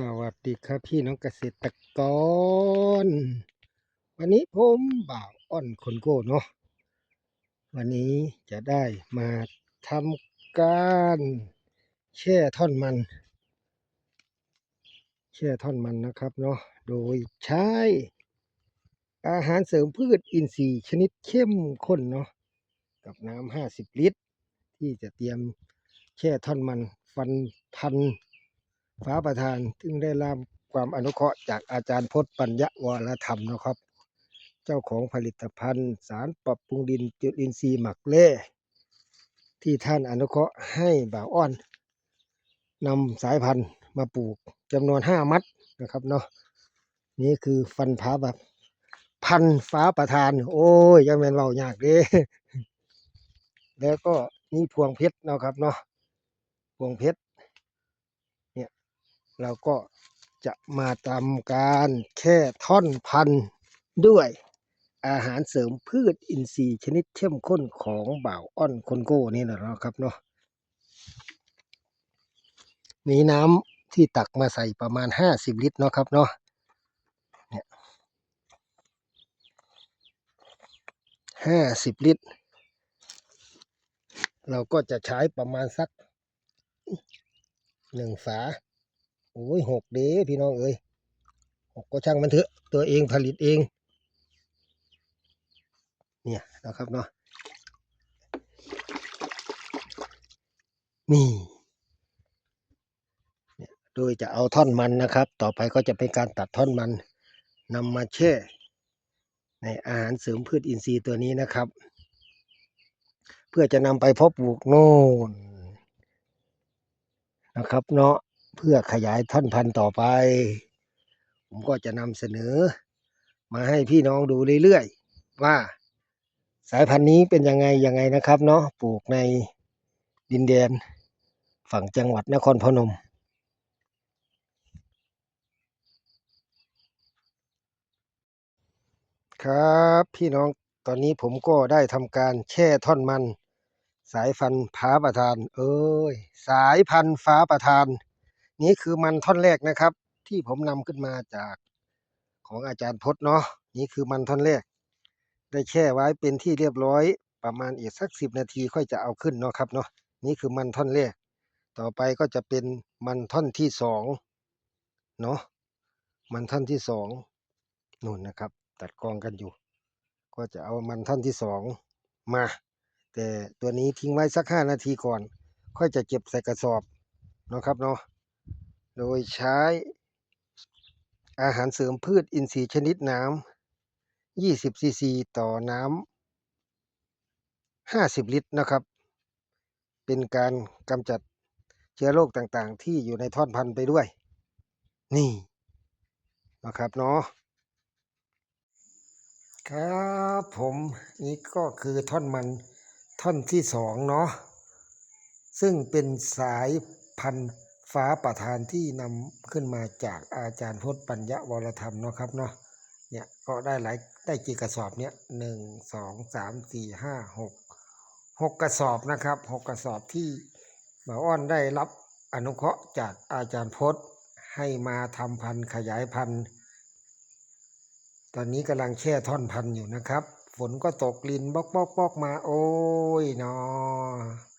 สวัสดีครับพี่น้องเกษตรกร วันนี้ผมบ่าวอ้อนคนโก้เนาะวันนี้จะได้มาทำการแช่ท่อนมัน แช่ท่อนมันนะครับเนาะโดยใช้ อาหารเสริมพืชอินทรีย์ชนิดเข้มข้นเนาะกับน้ำห้าสิบลิตร ที่จะเตรียมแช่ท่อนมันฟันพัน ฟ้าประธานซึ่งได้รับความอนุเคราะห์จากอาจารย์พจน์ปัญญวรธรรมนะครับ เจ้าของผลิตภัณฑ์ สารปรับปรุงดินจุลินทรีย์หมักเล่ ที่ท่านอนุเคราะห์ให้บ่าวอ้อนนำสายพันธุ์มาปลูกจำนวนห้ามัดนะครับเนาะนี่คือฟันฟ้าแบบพันฟ้าประธาน โอ้ยยังเป็นเรายากเด้แล้วก็นี่พวงเพชรนะครับเนาะพวงเพชร เราก็จะมาทำการแค่ท่อนพันธุ์ด้วยอาหารเสริมพืชอินทรีย์ชนิดเข้มข้นของบ่าวอ้อนคนโก้นี่นะเนะครับเนาะมีน้ำที่ตักมาใส่ประมาณห้าสิบลิตรเนาะครับเนาะเนี่ยห้าสิบลิตร เราก็จะใช้ประมาณสักหนึ่งฝา โอ้ยหกเด้พี่น้องเอ้ยหกก็ช่างมันเถอะ ตัวเองผลิตเอง เนี่ยนะครับเนาะนี่เนี่ยโดยจะเอาท่อนมันนะครับ ต่อไปก็จะเป็นการตัดท่อนมันนำมาแช่ ในอาหารเสริมพืชอินทรีย์ตัวนี้นะครับ เพื่อจะนำไปเพาะปลูกโน่นนะครับเนาะ พื่อขยายท่อนพันธุ์ต่อไป ผมก็จะนำเสนอ มาให้พี่น้องดูเรื่อยๆ ว่า สายพันธุ์นี้เป็นยังไงยังไงนะครับเนาะปลูกในดินแดนฝั่งจังหวัดนครพนมครับพี่น้องตอนนี้ผมก็ได้ทำการแช่ท่อนมัน สายพันธุ์ฟ้าประธาน เอ้ย สายพันธุ์ฟ้าประธาน นี่คือมันท่อนแรกนะครับ ที่ผมนำขึ้นมาจากของอาจารย์พจน์เนาะนี่คือมันท่อนแรก ได้แช่ไว้เป็นที่เรียบร้อย ประมาณอีกสักสิบนาทีค่อยจะเอาขึ้นเนาะครับเนาะนี่คือมันท่อนแรก ต่อไปก็จะเป็นมันท่อนที่สองเนาะมันท่อนที่สองนู่นนะครับ ตัดกองกันอยู่ ก็จะเอามันท่อนที่สองมา แต่ตัวนี้ทิ้งไว้สักห้านาทีก่อน ค่อยจะเก็บใส่กระสอบเนาะครับเนาะ โดยใช้อาหารเสริมพืชอินทรีย์ชนิดน้ำ 20 ซีซี ต่อน้ำ 50 ลิตรนะครับ เป็นการกำจัดเชื้อโรคต่างๆ ที่อยู่ในท่อนพันธุ์ไปด้วย นี่นะครับเนาะครับผมนี่ก็คือท่อนมันท่อนที่สองเนาะซึ่งเป็นสายพันธุ์ ฟ้าประธานที่นำขึ้นมาจากอาจารย์พจน์ปัญญาวรธรรมเนาะครับเนาะเนี่ยก็ได้หลายได้กี่กระสอบเนี่ยหนึ่งสองสามสี่ห้าหกหกกระสอบนะครับหกกระสอบที่บ่าวอ้อนได้รับอนุเคราะห์จากอาจารย์พจน์ให้มาทำพันธุ์ขยายพันธุ์ ตอนนี้กำลังแช่ท่อนพันธุ์อยู่นะครับ ฝนก็ตกลินบอกบอกบอกมา โอ้ยเนาะ